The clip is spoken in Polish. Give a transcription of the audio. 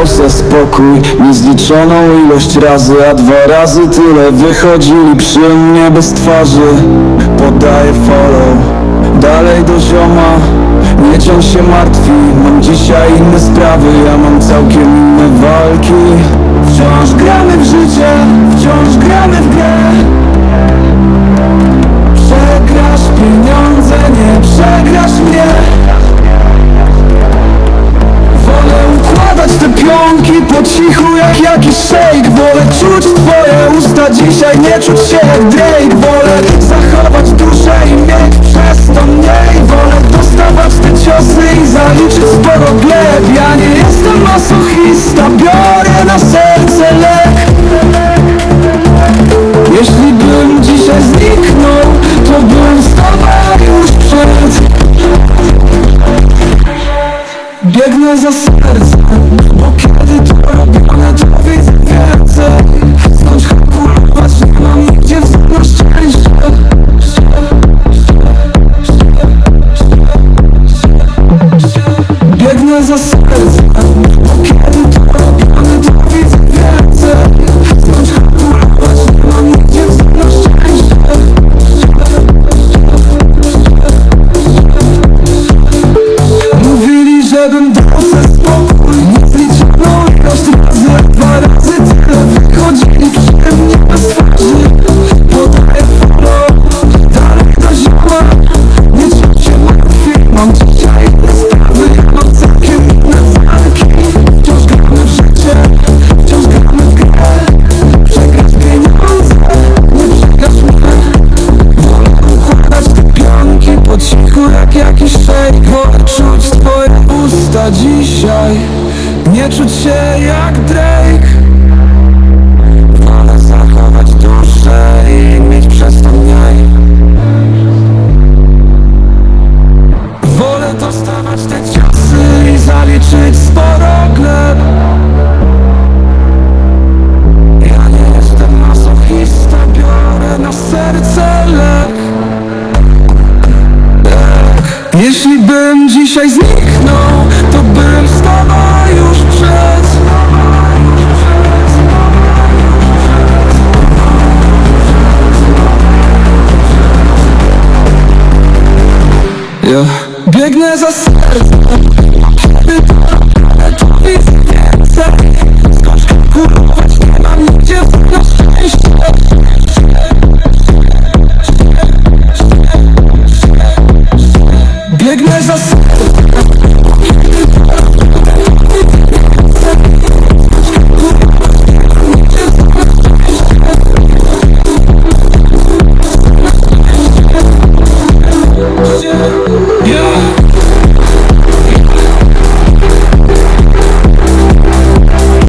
dał spokój Niezliczoną ilość razy A dwa razy tyle wychodzili przy mnie bez twarzy. Podaję follow Dalej do zioma Nie ciąg się martwi Mam dzisiaj inne sprawy Ja mam całkiem inne walki. Wciąż gramy w życie Wciąż gramy w grę. Przegrasz pieniądze Nie przegrasz mnie jakiś szejk Wolę czuć twoje usta dzisiaj, nie czuć się jak Drake. Wolę zachować duszę i mieć przez to mniej. Wolę dostawać te ciosy i zaliczyć sporo gleb. Ja nie jestem masochista, biorę na serce lek. Jeśli bym dzisiaj zniknął, to bym tobą już przed. Biegnę za sercem, kadın cichu jak jakiś szejk Wolę czuć twoje usta dzisiaj. Nie czuć się jak Drake Jeśli bym dzisiaj zniknął, to bym wstała już przed Ja biegnę za sercem, aby to, to więcej